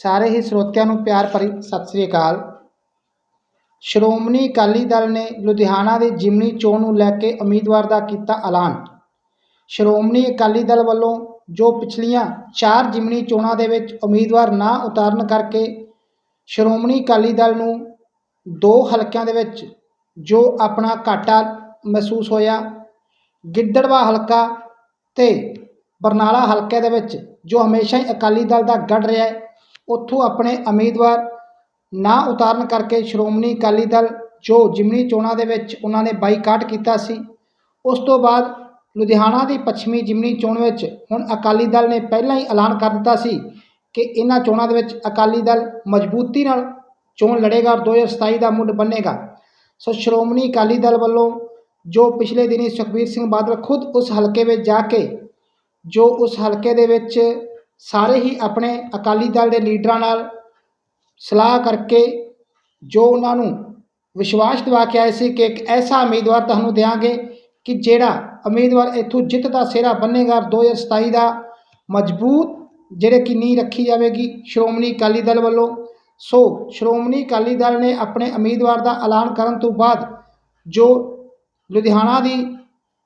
ਸਾਰੇ ਹੀ ਸਰੋਤਿਆਂ ਨੂੰ ਪਿਆਰ ਭਰੀ ਸਤਿ ਸ੍ਰੀ ਅਕਾਲ। ਸ਼੍ਰੋਮਣੀ ਅਕਾਲੀ ਦਲ ਨੇ ਲੁਧਿਆਣਾ ਦੀ ਜਿਮਨੀ ਚੋਣ ਨੂੰ ਲੈ ਕੇ ਉਮੀਦਵਾਰ ਦਾ ਕੀਤਾ ਐਲਾਨ। ਸ਼੍ਰੋਮਣੀ ਅਕਾਲੀ ਦਲ ਵੱਲੋਂ ਜੋ ਪਿਛਲੀਆਂ ਚਾਰ ਜਿਮਨੀ ਚੋਣਾਂ ਦੇ ਵਿੱਚ ਉਮੀਦਵਾਰ ਨਾ ਉਤਾਰਨ ਕਰਕੇ ਸ਼੍ਰੋਮਣੀ ਅਕਾਲੀ ਦਲ ਨੂੰ ਦੋ ਹਲਕਿਆਂ ਦੇ ਵਿੱਚ ਜੋ ਆਪਣਾ ਘਾਟਾ ਮਹਿਸੂਸ ਹੋਇਆ, ਗਿੱਦੜਵਾ ਹਲਕਾ ਤੇ ਬਰਨਾਲਾ ਹਲਕੇ ਦੇ ਵਿੱਚ ਜੋ ਹਮੇਸ਼ਾ ਹੀ ਅਕਾਲੀ ਦਲ ਦਾ ਗੜ ਰਿਹਾ ਹੈ ਉੱਥੋਂ ਆਪਣੇ ਉਮੀਦਵਾਰ ਨਾ ਉਤਾਰਨ ਕਰਕੇ ਸ਼੍ਰੋਮਣੀ ਅਕਾਲੀ ਦਲ ਜੋ ਜਿਮਨੀ ਚੋਣਾਂ ਦੇ ਵਿੱਚ ਉਹਨਾਂ ਨੇ ਬਾਈਕਾਟ ਕੀਤਾ ਸੀ, ਉਸ ਤੋਂ ਬਾਅਦ ਲੁਧਿਆਣਾ ਦੀ ਪੱਛਮੀ ਜਿਮਨੀ ਚੋਣ ਵਿੱਚ ਹੁਣ ਅਕਾਲੀ ਦਲ ਨੇ ਪਹਿਲਾਂ ਹੀ ਐਲਾਨ ਕਰ ਦਿੱਤਾ ਸੀ ਕਿ ਇਹਨਾਂ ਚੋਣਾਂ ਦੇ ਵਿੱਚ ਅਕਾਲੀ ਦਲ ਮਜ਼ਬੂਤੀ ਨਾਲ ਚੋਣ ਲੜੇਗਾ ਔਰ 2027 ਦਾ ਮੁੱਢ ਬੰਨੇਗਾ ਸੋ ਸ਼੍ਰੋਮਣੀ ਅਕਾਲੀ ਦਲ ਵੱਲੋਂ ਜੋ ਪਿਛਲੇ ਦਿਨੀ ਸੁਖਬੀਰ ਸਿੰਘ ਬਾਦਲ ਖੁਦ ਉਸ ਹਲਕੇ ਵਿੱਚ ਜਾ ਕੇ, ਜੋ ਉਸ ਹਲਕੇ ਦੇ ਵਿੱਚ ਸਾਰੇ ਹੀ ਆਪਣੇ ਅਕਾਲੀ ਦਲ ਦੇ ਲੀਡਰਾਂ ਨਾਲ ਸਲਾਹ ਕਰਕੇ ਜੋ ਉਹਨਾਂ ਨੂੰ ਵਿਸ਼ਵਾਸ ਦਿਵਾ ਕੇ ਆਏ ਸੀ ਕਿ ਇੱਕ ਐਸਾ ਉਮੀਦਵਾਰ ਤੁਹਾਨੂੰ ਦਿਆਂਗੇ ਕਿ ਜਿਹੜਾ ਉਮੀਦਵਾਰ ਇੱਥੋਂ ਜਿੱਤ ਦਾ ਸਿਹਰਾ ਬੰਨੇਗਾ ਔਰ 2027 ਦਾ ਮਜ਼ਬੂਤ ਜਿਹੜੇ ਕਿ ਨੀਂਹ ਰੱਖੀ ਜਾਵੇਗੀ ਸ਼੍ਰੋਮਣੀ ਅਕਾਲੀ ਦਲ ਵੱਲੋਂ। ਸੋ ਸ਼੍ਰੋਮਣੀ ਅਕਾਲੀ ਦਲ ਨੇ ਆਪਣੇ ਉਮੀਦਵਾਰ ਦਾ ਐਲਾਨ ਕਰਨ ਤੋਂ ਬਾਅਦ ਜੋ ਲੁਧਿਆਣਾ ਦੀ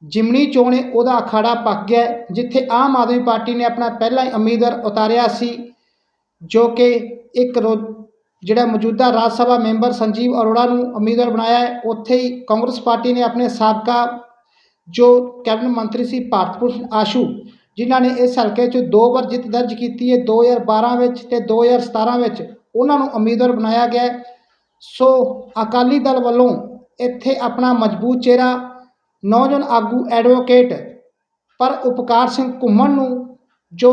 ਜਿਮਨੀ ਚੋਣ ਹੈ ਉਹਦਾ ਅਖਾੜਾ ਪੱਕ ਗਿਆ ਜਿੱਥੇ ਆਮ ਆਦਮੀ ਪਾਰਟੀ ਨੇ ਆਪਣਾ ਪਹਿਲਾ ਹੀ ਉਮੀਦਵਾਰ ਉਤਾਰਿਆ ਸੀ, ਜੋ ਕਿ ਇੱਕ ਰੋ, ਜਿਹੜਾ ਮੌਜੂਦਾ ਰਾਜ ਸਭਾ ਮੈਂਬਰ ਸੰਜੀਵ ਅਰੋੜਾ ਨੂੰ ਉਮੀਦਵਾਰ ਬਣਾਇਆ ਹੈ, ਉੱਥੇ ਹੀ ਕਾਂਗਰਸ ਪਾਰਟੀ ਨੇ ਆਪਣੇ ਸਾਬਕਾ ਜੋ ਕੈਬਨਿਟ ਮੰਤਰੀ ਸੀ ਭਾਰਤ ਭੂਸ਼ਣ ਆਸ਼ੂ, ਜਿਨ੍ਹਾਂ ਨੇ ਇਸ ਹਲਕੇ 'ਚ ਦੋ ਵਾਰ ਜਿੱਤ ਦਰਜ ਕੀਤੀ ਹੈ 2012 ਵਿੱਚ ਤੇ 2017 ਵਿੱਚ ਉਹਨਾਂ ਨੂੰ ਉਮੀਦਵਾਰ ਬਣਾਇਆ ਗਿਆ ਸੋ ਅਕਾਲੀ ਦਲ ਵੱਲੋਂ ਇੱਥੇ ਆਪਣਾ ਮਜ਼ਬੂਤ ਚਿਹਰਾ ਨੌਜਵਾਨ ਆਗੂ ਐਡਵੋਕੇਟ ਪਰ ਉਪਕਾਰ ਸਿੰਘ ਘੁੰਮਣ ਨੂੰ ਜੋ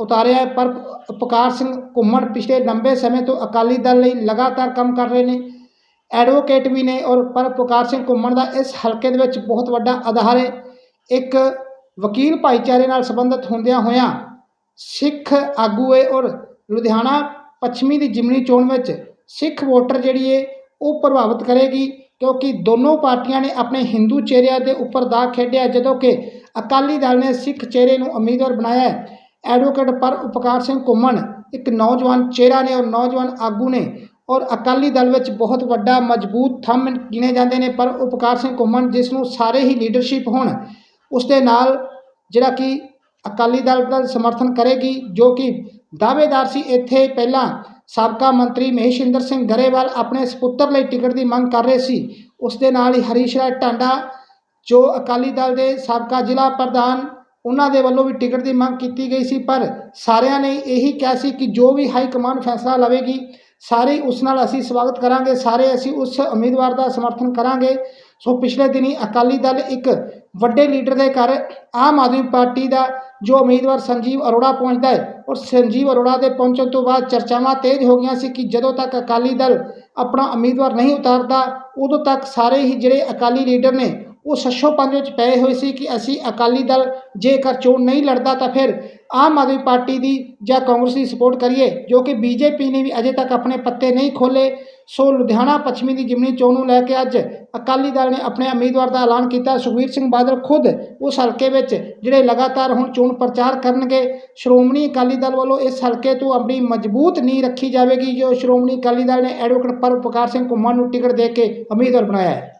ਉਤਾਰਿਆ ਪਰ ਉਪਕਾਰ ਸਿੰਘ ਘੁੰਮਣ ਪਿਛਲੇ ਲੰਬੇ ਸਮੇਂ ਤੋਂ ਅਕਾਲੀ ਦਲ ਲਈ ਲਗਾਤਾਰ ਕੰਮ ਕਰ ਰਹੇ ਨੇ। ਐਡਵੋਕੇਟ ਵੀ ਨੇ ਔਰ ਪਰ ਉਪਕਾਰ ਸਿੰਘ ਘੁੰਮਣ ਦਾ ਇਸ ਹਲਕੇ ਦੇ ਵਿੱਚ ਬਹੁਤ ਵੱਡਾ ਆਧਾਰ ਹੈ। ਇੱਕ ਵਕੀਲ ਭਾਈਚਾਰੇ ਨਾਲ ਸੰਬੰਧਿਤ ਹੁੰਦਿਆਂ ਹੋਇਆਂ ਸਿੱਖ ਆਗੂ ਹੈ ਔਰ ਲੁਧਿਆਣਾ ਪੱਛਮੀ ਦੀ ਜਿਮਨੀ ਚੋਣ ਵਿੱਚ ਸਿੱਖ ਵੋਟਰ ਜਿਹੜੀ ਹੈ, ਉਹ ਪ੍ਰਭਾਵਿਤ ਕਰੇਗੀ। ਕਿਉਂਕਿ ਦੋਨੋਂ ਪਾਰਟੀਆਂ ਨੇ ਆਪਣੇ ਹਿੰਦੂ ਚਿਹਰਿਆਂ ਦੇ ਉੱਪਰ ਦਾਅ ਖੇਡਿਆ ਜਦੋਂ ਕਿ ਅਕਾਲੀ ਦਲ ਨੇ ਸਿੱਖ ਚਿਹਰੇ ਨੂੰ ਉਮੀਦਵਾਰ ਬਣਾਇਆ ਐਡਵੋਕੇਟ ਪਰ ਉਪਕਾਰ ਸਿੰਘ ਘੁੰਮਣ, ਇੱਕ ਨੌਜਵਾਨ ਚਿਹਰਾ ਨੇ ਔਰ ਨੌਜਵਾਨ ਆਗੂ ਨੇ ਔਰ ਅਕਾਲੀ ਦਲ ਵਿੱਚ ਬਹੁਤ ਵੱਡਾ, ਮਜ਼ਬੂਤ ਥੰਮ ਗਿਣੇ ਜਾਂਦੇ ਨੇ, ਪਰ ਉਪਕਾਰ ਸਿੰਘ ਘੁੰਮਣ ਜਿਸ ਨੂੰ ਸਾਰੇ ਹੀ ਲੀਡਰਸ਼ਿਪ ਹੋਣ, ਉਸ ਦੇ ਨਾਲ ਜਿਹੜਾ ਕਿ ਅਕਾਲੀ ਦਲ ਦਾ ਸਮਰਥਨ ਕਰੇਗੀ, ਜੋ ਕਿ ਦਾਅਵੇਦਾਰ ਸੀ, ਇੱਥੇ ਪਹਿਲਾਂ ਸਾਬਕਾ ਮੰਤਰੀ ਮਹੇਸ਼ਿੰਦਰ ਸਿੰਘ ਗਰੇਵਾਲ ਆਪਣੇ ਸਪੁੱਤਰ ਲਈ ਟਿਕਟ ਦੀ ਮੰਗ ਕਰ ਰਹੇ ਸੀ। ਉਸ ਦੇ ਨਾਲ ਹੀ ਹਰੀਸ਼ ਰਾਏ ਟਾਂਡਾ ਜੋ ਅਕਾਲੀ ਦਲ ਦੇ ਸਾਬਕਾ ਜ਼ਿਲ੍ਹਾ ਪ੍ਰਧਾਨ, ਉਹਨਾਂ ਦੇ ਵੱਲੋਂ ਵੀ ਟਿਕਟ ਦੀ ਮੰਗ ਕੀਤੀ ਗਈ ਸੀ। ਪਰ ਸਾਰਿਆਂ ਨੇ ਇਹੀ ਕਿਹਾ ਸੀ ਕਿ ਜੋ ਵੀ ਹਾਈ ਕਮਾਂਡ ਫੈਸਲਾ ਲਵੇਗੀ, ਸਾਰੇ ਉਸ ਨਾਲ ਅਸੀਂ ਸਵਾਗਤ ਕਰਾਂਗੇ, ਸਾਰੇ ਅਸੀਂ ਉਸ ਉਮੀਦਵਾਰ ਦਾ ਸਮਰਥਨ ਕਰਾਂਗੇ। ਸੋ ਪਿਛਲੇ ਦਿਨੀ ਅਕਾਲੀ ਦਲ ਇੱਕ ਵੱਡੇ ਲੀਡਰ ਦੇ ਘਰ ਆਮ ਆਦਮੀ ਪਾਰਟੀ ਦਾ ਜੋ ਉਮੀਦਵਾਰ ਸੰਜੀਵ ਅਰੋੜਾ ਪਹੁੰਚਦਾ ਹੈ ਔਰ ਸੰਜੀਵ ਅਰੋੜਾ ਦੇ ਪਹੁੰਚਣ ਤੋਂ ਬਾਅਦ ਚਰਚਾਵਾਂ ਤੇਜ਼ ਹੋ ਗਈਆਂ ਸੀ ਕਿ ਜਦੋਂ ਤੱਕ ਅਕਾਲੀ ਦਲ ਆਪਣਾ ਉਮੀਦਵਾਰ ਨਹੀਂ ਉਤਾਰਦਾ, ਉਦੋਂ ਤੱਕ ਸਾਰੇ ਹੀ ਜਿਹੜੇ ਅਕਾਲੀ ਲੀਡਰ ਨੇ ਉਹ ਸੱਸ਼ੋ ਪੰਜ ਵਿੱਚ ਪਏ ਹੋਏ ਸੀ ਕਿ ਅਸੀਂ ਅਕਾਲੀ ਦਲ ਜੇਕਰ ਚੋਣ ਨਹੀਂ ਲੜਦਾ ਤਾਂ ਫਿਰ ਆਮ ਆਦਮੀ ਪਾਰਟੀ ਦੀ ਜਾਂ ਕਾਂਗਰਸ ਦੀ ਸਪੋਰਟ ਕਰੀਏ, ਜੋ ਕਿ ਬੀਜੇਪੀ ਨੇ ਵੀ ਅਜੇ ਤੱਕ ਆਪਣੇ ਪੱਤੇ ਨਹੀਂ ਖੋਲੇ ਸੋ ਲੁਧਿਆਣਾ ਪੱਛਮੀ ਦੀ ਜਿਮਨੀ ਚੋਣ ਨੂੰ ਲੈ ਕੇ ਅੱਜ ਅਕਾਲੀ ਦਲ ਨੇ ਆਪਣੇ ਉਮੀਦਵਾਰ ਦਾ ਐਲਾਨ ਕੀਤਾ। ਸੁਖਬੀਰ ਸਿੰਘ ਬਾਦਲ ਖੁਦ ਉਸ ਹਲਕੇ ਵਿੱਚ, ਜਿਹੜੇ ਲਗਾਤਾਰ ਹੁਣ ਚੋਣ ਪ੍ਰਚਾਰ ਕਰਨਗੇ, ਸ਼੍ਰੋਮਣੀ ਅਕਾਲੀ ਦਲ ਵੱਲੋਂ ਇਸ ਹਲਕੇ ਤੋਂ ਆਪਣੀ ਮਜ਼ਬੂਤ ਨੀਂਹ ਰੱਖੀ ਜਾਵੇਗੀ, ਜੋ ਸ਼੍ਰੋਮਣੀ ਅਕਾਲੀ ਦਲ ਨੇ ਐਡਵੋਕੇਟ ਪਰ ਉਪਕਾਰ ਸਿੰਘ ਘੁੰਮਣ ਨੂੰ ਟਿਕਟ ਦੇ ਕੇ ਉਮੀਦਵਾਰ ਬਣਾਇਆ ਹੈ।